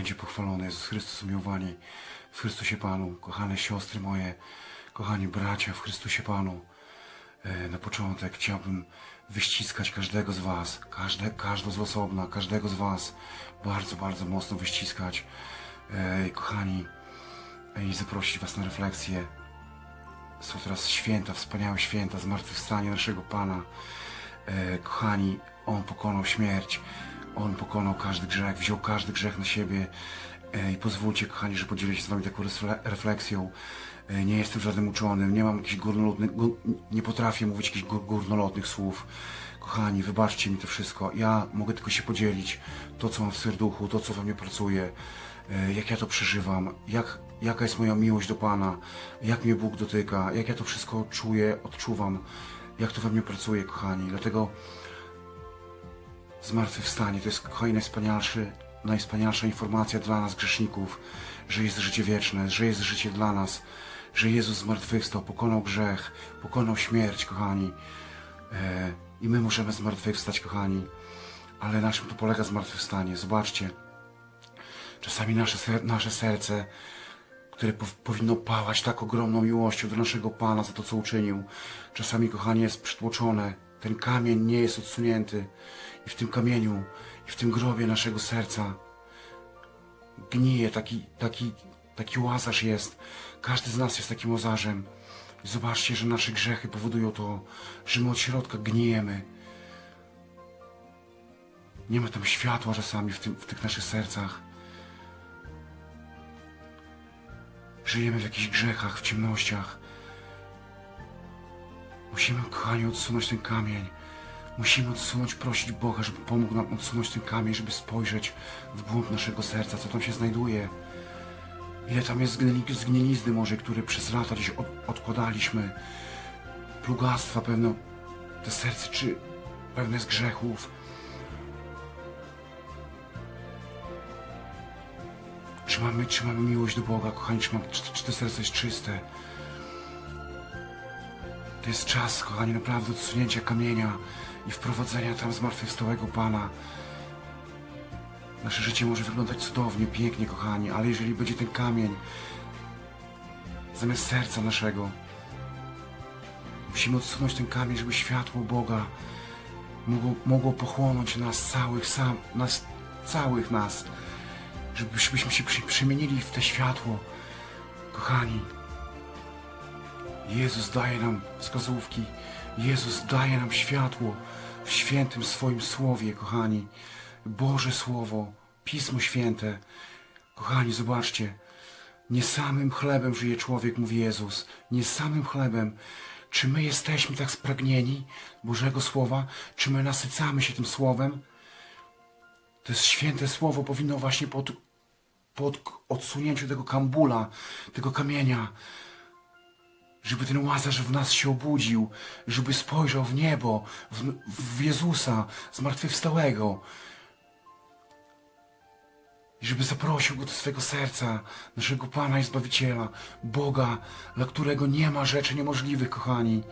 będzie pochwalony Jezus Chrystus umiłowani w Chrystusie Panu. Kochane siostry moje, kochani bracia w Chrystusie Panu. E, Na początek chciałbym wyściskać każdego z Was, każde, każdą z osobna, każdego z Was bardzo, bardzo mocno wyściskać. E, Kochani, e, i zaprosić Was na refleksję. Są teraz święta, wspaniałe święta, zmartwychwstanie naszego Pana. Kochani, On pokonał śmierć, On pokonał każdy grzech, wziął każdy grzech na siebie. E, I pozwólcie, kochani, że podzielę się z Wami taką refle- refleksją. E, Nie jestem żadnym uczonym, nie mam jakichś górnolotnych, gó- nie potrafię mówić jakichś gór- górnolotnych słów. Kochani, wybaczcie mi to wszystko. Ja mogę tylko się podzielić to, co mam w serduchu, to, co we mnie pracuje, e, jak ja to przeżywam, jak, jaka jest moja miłość do Pana, jak mnie Bóg dotyka, jak ja to wszystko czuję, odczuwam, jak to we mnie pracuje, kochani. Dlatego Zmartwychwstanie to jest najwspanialszy, najwspanialsza informacja dla nas grzeszników, że jest życie wieczne, że jest życie dla nas, że Jezus zmartwychwstał, pokonał grzech, pokonał śmierć, kochani. E, I my możemy zmartwychwstać, kochani. Ale na czym to polega zmartwychwstanie? Zobaczcie. Czasami nasze, ser nasze serce, które pow- powinno pałać tak ogromną miłością do naszego Pana za to, co uczynił, czasami, kochani, jest przytłoczone. Ten kamień nie jest odsunięty. I w tym kamieniu, i w tym grobie naszego serca gnije taki, taki, taki łazarz jest. Każdy z nas jest takim łazarzem. I zobaczcie, że nasze grzechy powodują to, że my od środka gnijemy. Nie ma tam światła czasami w, tym, w tych naszych sercach. Żyjemy w jakichś grzechach, w ciemnościach. Musimy, kochani, odsunąć ten kamień. Musimy odsunąć, prosić Boga, żeby pomógł nam odsunąć ten kamień, żeby spojrzeć w głąb naszego serca, co tam się znajduje. Ile tam jest zgnili- zgnilizny może, które przez lata gdzieś od, odkładaliśmy. Plugastwa pewno, te serce, czy pewne z grzechów. Czy mamy, czy mamy miłość do Boga, kochani, czy, mam, czy, czy serce jest czyste? To jest czas, kochani, naprawdę odsunięcia kamienia i wprowadzenia tam zmartwychwstałego Pana. Nasze życie może wyglądać cudownie, pięknie, kochani, ale jeżeli będzie ten kamień zamiast serca naszego, musimy odsunąć ten kamień, żeby światło Boga mogło, mogło pochłonąć nas całych, sam, nas, całych nas, żebyśmy się przemienili w te światło. Kochani, Jezus daje nam wskazówki. Jezus daje nam światło w świętym swoim słowie, kochani. Boże Słowo, Pismo Święte. Kochani, zobaczcie. Nie samym chlebem żyje człowiek, mówi Jezus. Nie samym chlebem. Czy my jesteśmy tak spragnieni Bożego Słowa? Czy my nasycamy się tym Słowem? To jest święte Słowo, powinno właśnie pod, pod odsunięciu tego kambula, tego kamienia, żeby ten łazarz w nas się obudził, żeby spojrzał w niebo, w, w Jezusa zmartwychwstałego. I żeby zaprosił go do swego serca, naszego Pana i Zbawiciela, Boga, dla którego nie ma rzeczy niemożliwych, kochani.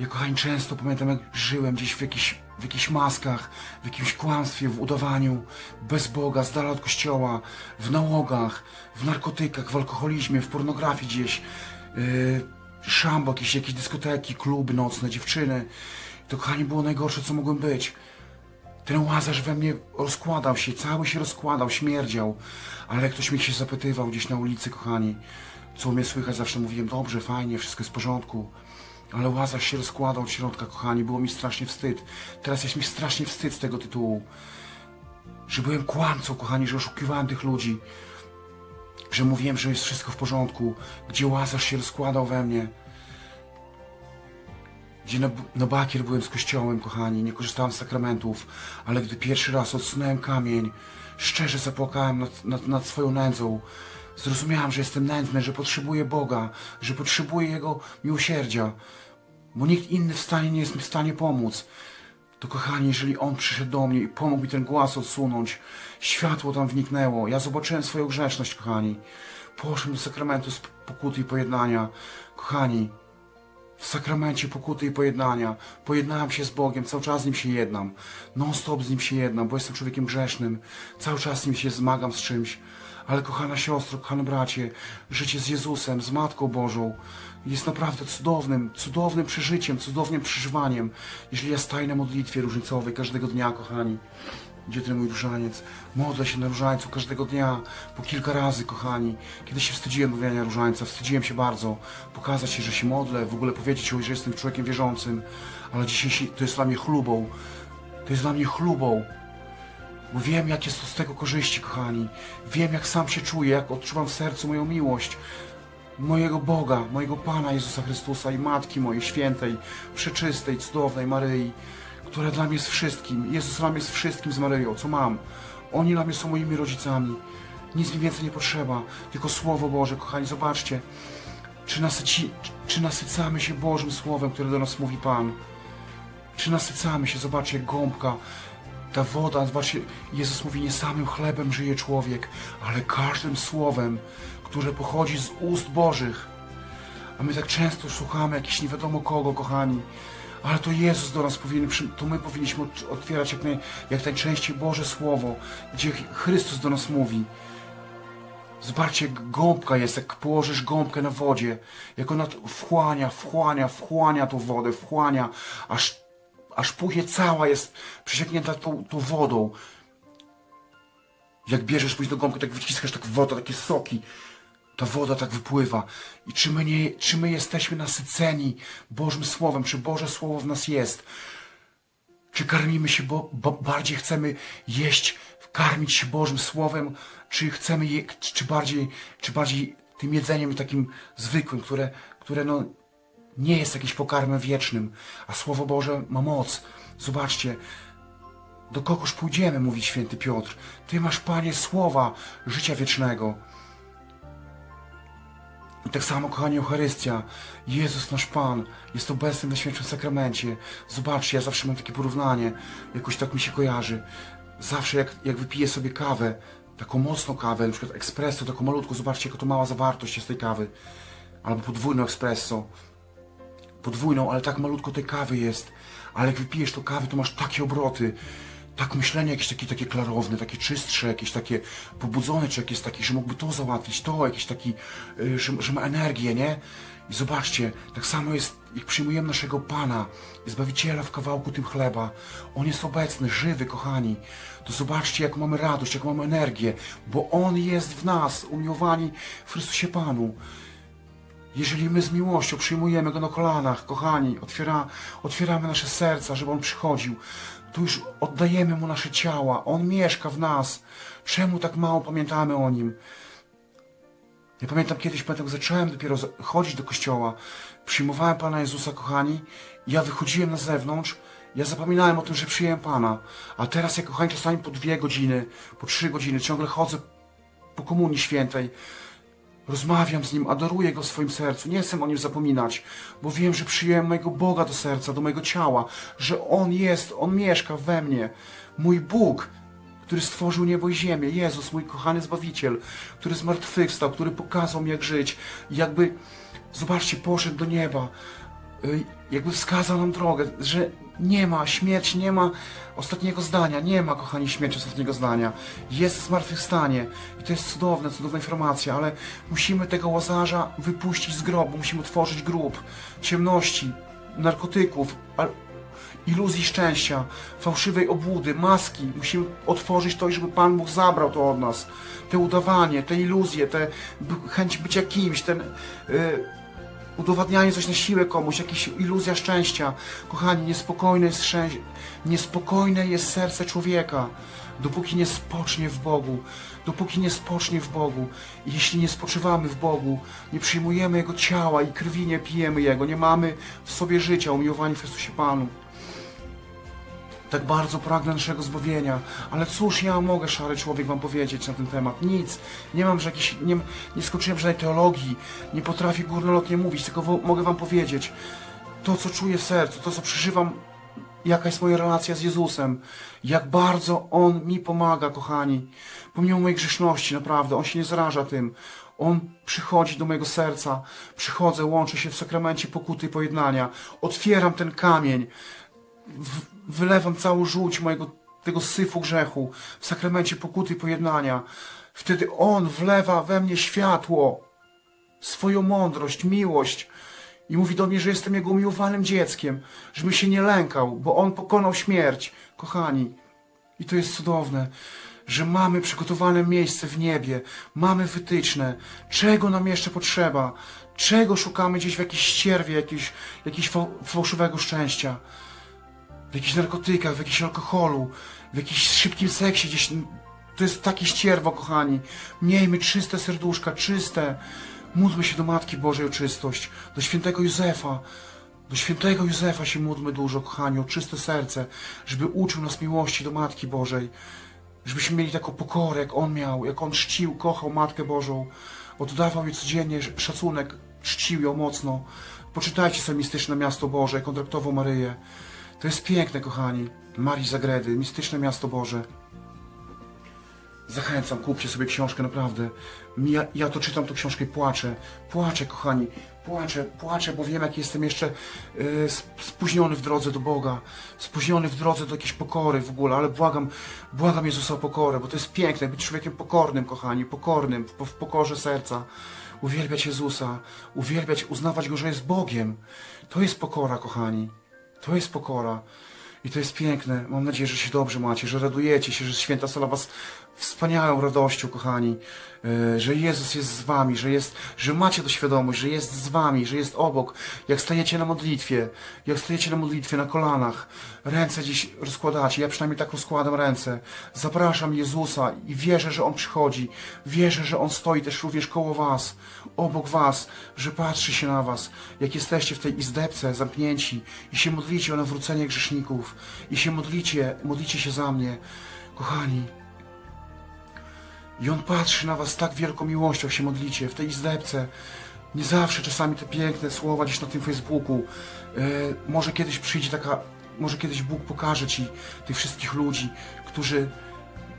Ja, kochani, często pamiętam, jak żyłem gdzieś w, jakichś, w jakichś maskach, w jakimś kłamstwie, w udawaniu, bez Boga, z dala od kościoła, w nałogach, w narkotykach, w alkoholizmie, w pornografii gdzieś, yy, szambo, jakieś, jakieś dyskoteki, kluby nocne, dziewczyny. To, kochani, było najgorsze, co mogłem być. Ten łazarz we mnie rozkładał się, cały się rozkładał, śmierdział. Ale jak ktoś mi się zapytywał gdzieś na ulicy, kochani, co mnie słychać, zawsze mówiłem, dobrze, fajnie, wszystko jest w porządku. Ale łazarz się rozkładał od środka, kochani, było mi strasznie wstyd. Teraz jest mi strasznie wstyd z tego tytułu. Że byłem kłamcą, kochani, że oszukiwałem tych ludzi. Że mówiłem, że jest wszystko w porządku. Gdzie łazarz się rozkładał we mnie. Gdzie na, na bakier byłem z kościołem, kochani, nie korzystałem z sakramentów, ale gdy pierwszy raz odsunąłem kamień, szczerze zapłakałem nad, nad, nad swoją nędzą. Zrozumiałem, że jestem nędzny, że potrzebuję Boga, że potrzebuję Jego miłosierdzia, bo nikt inny w stanie nie jest mi w stanie pomóc. To kochani, jeżeli On przyszedł do mnie i pomógł mi ten głaz odsunąć, światło tam wniknęło, ja zobaczyłem swoją grzeszność, kochani. Poszłem do sakramentu pokuty i pojednania. Kochani, w sakramencie pokuty i pojednania. Pojednałem się z Bogiem, cały czas z Nim się jednam. Non-stop z Nim się jednam, bo jestem człowiekiem grzesznym. Cały czas z Nim się zmagam z czymś. Ale kochana siostro, kochany bracie, życie z Jezusem, z Matką Bożą jest naprawdę cudownym, cudownym przeżyciem, cudownym przeżywaniem. Jeżeli ja staję na modlitwie różnicowej każdego dnia, kochani, gdzie ten mój różaniec? Modlę się na różańcu każdego dnia, po kilka razy, kochani. Kiedy się wstydziłem mówienia różańca, wstydziłem się bardzo. Pokazać się, że się modlę, w ogóle powiedzieć, że jestem człowiekiem wierzącym. Ale dzisiaj to jest dla mnie chlubą. To jest dla mnie chlubą. Bo wiem, jak jest to z tego korzyści, kochani. Wiem, jak sam się czuję, jak odczuwam w sercu moją miłość. Mojego Boga, mojego Pana Jezusa Chrystusa i Matki mojej świętej, przeczystej, cudownej Maryi, która dla mnie jest wszystkim. Jezus dla mnie jest wszystkim z Maryją, co mam. Oni dla mnie są moimi rodzicami. Nic mi więcej nie potrzeba, tylko Słowo Boże, kochani, zobaczcie. Czy, nasyci, czy nasycamy się Bożym Słowem, które do nas mówi Pan? Czy nasycamy się? Zobaczcie, gąbka, ta woda, zobaczcie, Jezus mówi, nie samym chlebem żyje człowiek, ale każdym słowem, które pochodzi z ust Bożych. A my tak często słuchamy jakiś nie wiadomo kogo, kochani. Ale to Jezus do nas powinien, to my powinniśmy ot- otwierać jak, naj, jak najczęściej Boże Słowo, gdzie Chrystus do nas mówi. Zobaczcie, gąbka jest, jak położysz gąbkę na wodzie, jak ona wchłania, wchłania, wchłania tą wodę, wchłania, aż, aż później cała jest przesieknięta tą, tą wodą. Jak bierzesz później do gąbkę, tak wyciskasz tak wodę, takie soki, ta woda tak wypływa. I czy my, nie, czy my jesteśmy nasyceni Bożym Słowem, czy Boże Słowo w nas jest? Czy karmimy się, bo, bo bardziej chcemy jeść, karmić się Bożym Słowem, czy chcemy je, czy bardziej, czy bardziej tym jedzeniem takim zwykłym, które, które no, nie jest jakimś pokarmem wiecznym, a Słowo Boże ma moc. Zobaczcie, do kogoż pójdziemy, mówi święty Piotr. Ty masz, Panie, słowa życia wiecznego. I tak samo, kochani, Eucharystia. Jezus, nasz Pan, jest obecny na Świętym Sakramencie. Zobaczcie, ja zawsze mam takie porównanie, jakoś tak mi się kojarzy. Zawsze jak, jak wypiję sobie kawę, taką mocną kawę, na przykład espresso, taką malutką, zobaczcie, jaka to mała zawartość jest tej kawy. Albo podwójną espresso. Podwójną, ale tak malutko tej kawy jest. Ale jak wypijesz tą kawę, to masz takie obroty. Tak myślenie jakieś takie, takie klarowne, takie czystsze, jakieś takie pobudzone, czy jakieś takie, że mógłby to załatwić, to, jakiś taki, y, że, że ma energię, nie? I zobaczcie, tak samo jest, jak przyjmujemy naszego Pana, Zbawiciela w kawałku tym chleba. On jest obecny, żywy, kochani. To zobaczcie, jak mamy radość, jak mamy energię, bo On jest w nas, umiłowani w Chrystusie Panu. Jeżeli my z miłością przyjmujemy Go na kolanach, kochani, otwiera, otwieramy nasze serca, żeby On przychodził, to już oddajemy Mu nasze ciała. On mieszka w nas. Czemu tak mało pamiętamy o Nim? Ja pamiętam kiedyś, pamiętam, jak zacząłem dopiero chodzić do kościoła, przyjmowałem Pana Jezusa, kochani, i ja wychodziłem na zewnątrz, ja zapominałem o tym, że przyjąłem Pana. A teraz, ja, kochani, czasami po dwie godziny, po trzy godziny ciągle chodzę po Komunii Świętej, Rozmawiam z Nim, adoruję Go w swoim sercu, nie chcę o Nim zapominać, bo wiem, że przyjąłem mojego Boga do serca, do mojego ciała, że On jest, On mieszka we mnie. Mój Bóg, który stworzył niebo i ziemię, Jezus, mój kochany Zbawiciel, który zmartwychwstał, który pokazał mi jak żyć, i jakby, zobaczcie, poszedł do nieba, jakby wskazał nam drogę, że nie ma, śmierć nie ma ostatniego zdania, nie ma, kochani, śmierci ostatniego zdania. Jest zmartwychwstanie i to jest cudowne, cudowna informacja, ale musimy tego łazarza wypuścić z grobu, musimy otworzyć grób ciemności, narkotyków, iluzji szczęścia, fałszywej obłudy, maski. Musimy otworzyć to, i żeby Pan Bóg zabrał to od nas. Te udawanie, te iluzje, te chęć bycia kimś, ten... y, udowadnianie coś na siłę komuś, jakaś iluzja szczęścia. Kochani, niespokojne jest, niespokojne jest serce człowieka, dopóki nie spocznie w Bogu. Dopóki nie spocznie w Bogu. I jeśli nie spoczywamy w Bogu, nie przyjmujemy Jego ciała i krwi nie pijemy Jego, nie mamy w sobie życia, umiłowani w Chrystusie Panu. Tak bardzo pragnę naszego zbawienia. Ale cóż ja mogę, szary człowiek, wam powiedzieć na ten temat? Nic. Nie mam że jakiś, nie, nie skończyłem żadnej teologii. Nie potrafię górnolotnie mówić, tylko mogę wam powiedzieć to, co czuję w sercu, to, co przeżywam, jaka jest moja relacja z Jezusem. Jak bardzo On mi pomaga, kochani. Pomimo mojej grzeszności, naprawdę. On się nie zraża tym. On przychodzi do mojego serca, przychodzę, łączę się w sakramencie pokuty i pojednania, otwieram ten kamień, w, wylewam całą żółć mojego tego syfu grzechu w sakramencie pokuty i pojednania. Wtedy On wlewa we mnie światło, swoją mądrość, miłość i mówi do mnie, że jestem Jego umiłowanym dzieckiem, żebym się nie lękał, bo On pokonał śmierć. Kochani, i to jest cudowne, że mamy przygotowane miejsce w niebie, mamy wytyczne, czego nam jeszcze potrzeba, czego szukamy gdzieś w jakiejś ścierwie, jakiegoś, jakiegoś fał- fałszywego szczęścia, w jakichś narkotykach, w jakimś alkoholu, w jakimś szybkim seksie gdzieś. To jest takie ścierwo, kochani. Miejmy czyste serduszka, czyste. Módlmy się do Matki Bożej o czystość, do świętego Józefa. Do świętego Józefa się módlmy dużo, kochani, o czyste serce, żeby uczył nas miłości do Matki Bożej. Żebyśmy mieli taką pokorę, jak on miał, jak on czcił, kochał Matkę Bożą. Oddawał jej codziennie szacunek, czcił ją mocno. Poczytajcie sobie Mistyczne Miasto Boże, jak on traktował Maryję. To jest piękne, kochani. Marii Zagredy, Mistyczne Miasto Boże. Zachęcam, kupcie sobie książkę, naprawdę. Ja, ja to czytam, tą książkę i płaczę. Płaczę, kochani. Płaczę, płaczę, bo wiem, jak jestem jeszcze e, sp- spóźniony w drodze do Boga. Spóźniony w drodze do jakiejś pokory w ogóle, ale błagam, błagam Jezusa o pokorę, bo to jest piękne, być człowiekiem pokornym, kochani, pokornym, w, w pokorze serca. Uwielbiać Jezusa, uwielbiać, uznawać Go, że jest Bogiem. To jest pokora, kochani. To jest pokora. I to jest piękne. Mam nadzieję, że się dobrze macie, że radujecie się, że święta sala was wspaniałą radością, kochani, e, że Jezus jest z wami, że, jest, że macie to świadomość, że jest z wami, że jest obok. Jak stajecie na modlitwie, jak stajecie na modlitwie na kolanach, ręce dziś rozkładacie, ja przynajmniej tak rozkładam ręce. Zapraszam Jezusa i wierzę, że On przychodzi. Wierzę, że On stoi też również koło was, obok was, że patrzy się na was, jak jesteście w tej izdebce zamknięci i się modlicie o nawrócenie grzeszników i się modlicie, modlicie się za mnie. Kochani, i On patrzy na was tak wielką miłością, się modlicie w tej izdebce. Nie zawsze czasami te piękne słowa gdzieś na tym Facebooku. E, może kiedyś przyjdzie taka, może kiedyś Bóg pokaże ci tych wszystkich ludzi, którzy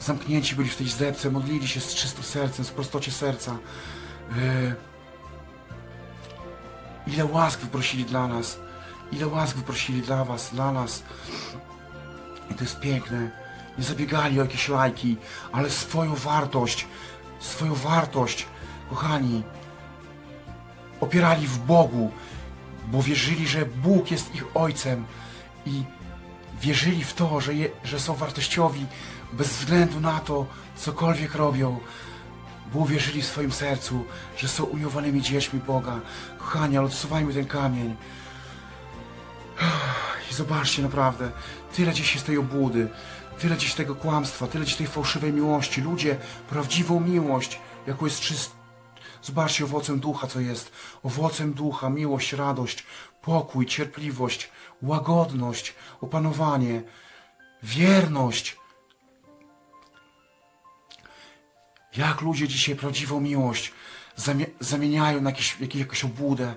zamknięci byli w tej izdebce, modlili się z czystym sercem, z prostocie serca. E, ile łask wyprosili dla nas. Ile łask wyprosili dla was, dla nas. I to jest piękne. Nie zabiegali o jakieś lajki, ale swoją wartość, swoją wartość, kochani, opierali w Bogu, bo wierzyli, że Bóg jest ich Ojcem i wierzyli w to, że, je, że są wartościowi bez względu na to, cokolwiek robią, bo uwierzyli w swoim sercu, że są umiłowanymi dziećmi Boga. Kochani, ale odsuwajmy ten kamień. I zobaczcie naprawdę, tyle dziś jest tej obłudy, tyle dziś tego kłamstwa, tyle dziś tej fałszywej miłości. Ludzie, prawdziwą miłość, jaką jest czyst... Zobaczcie owocem ducha, co jest. Owocem ducha, miłość, radość, pokój, cierpliwość, łagodność, opanowanie, wierność. Jak ludzie dzisiaj prawdziwą miłość zamie- zamieniają na jakieś, jakieś, jakąś obłudę.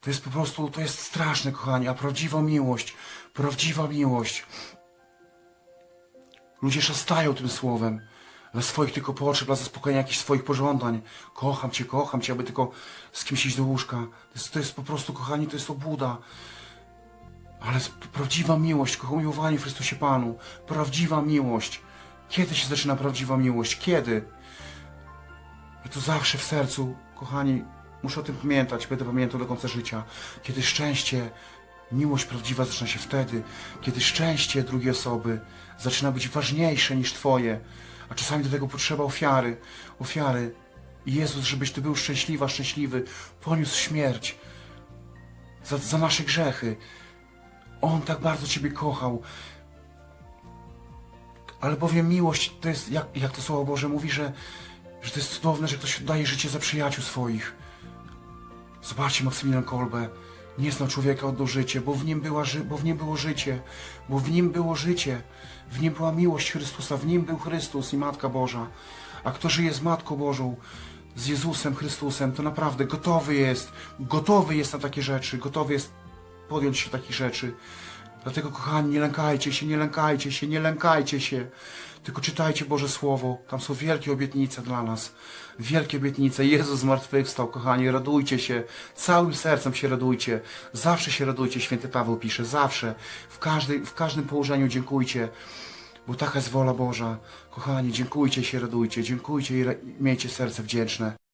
To jest po prostu, to jest straszne, kochani, a prawdziwa miłość, prawdziwa miłość. Ludzie szastają tym słowem dla swoich tylko potrzeb, dla zaspokojenia jakichś swoich pożądań. Kocham cię, kocham cię, aby tylko z kimś iść do łóżka. To jest, to jest po prostu, kochani, to jest obłuda. Ale prawdziwa miłość, kochani w Chrystusie Panu, prawdziwa miłość. Kiedy się zaczyna prawdziwa miłość? Kiedy? To zawsze w sercu, kochani, muszę o tym pamiętać, będę pamiętał do końca życia. Kiedy szczęście, miłość prawdziwa zaczyna się wtedy, kiedy szczęście drugiej osoby zaczyna być ważniejsze niż Twoje, a czasami do tego potrzeba ofiary, ofiary. Jezus, żebyś Ty był szczęśliwa, szczęśliwy, poniósł śmierć za, za nasze grzechy. On tak bardzo Ciebie kochał. Ale bowiem miłość to jest, jak, jak to Słowo Boże mówi, że, że to jest cudowne, że ktoś daje życie za przyjaciół swoich. Zobaczcie Maksymilian Kolbę. Nie znał człowieka, oddał życie, bo w, nim była, bo w nim było życie. Bo w nim było życie. W nim była miłość Chrystusa. W nim był Chrystus i Matka Boża. A kto żyje z Matką Bożą, z Jezusem Chrystusem, to naprawdę gotowy jest. Gotowy jest na takie rzeczy. Gotowy jest podjąć się takich rzeczy. Dlatego, kochani, nie lękajcie się, nie lękajcie się, nie lękajcie się. Tylko czytajcie Boże Słowo. Tam są wielkie obietnice dla nas. Wielkie obietnice. Jezus zmartwychwstał, kochani, radujcie się. Całym sercem się radujcie. Zawsze się radujcie, święty Paweł pisze. Zawsze. W, każdej, w każdym położeniu dziękujcie. Bo taka jest wola Boża. Kochani, dziękujcie się, radujcie. Dziękujcie i miejcie serce wdzięczne.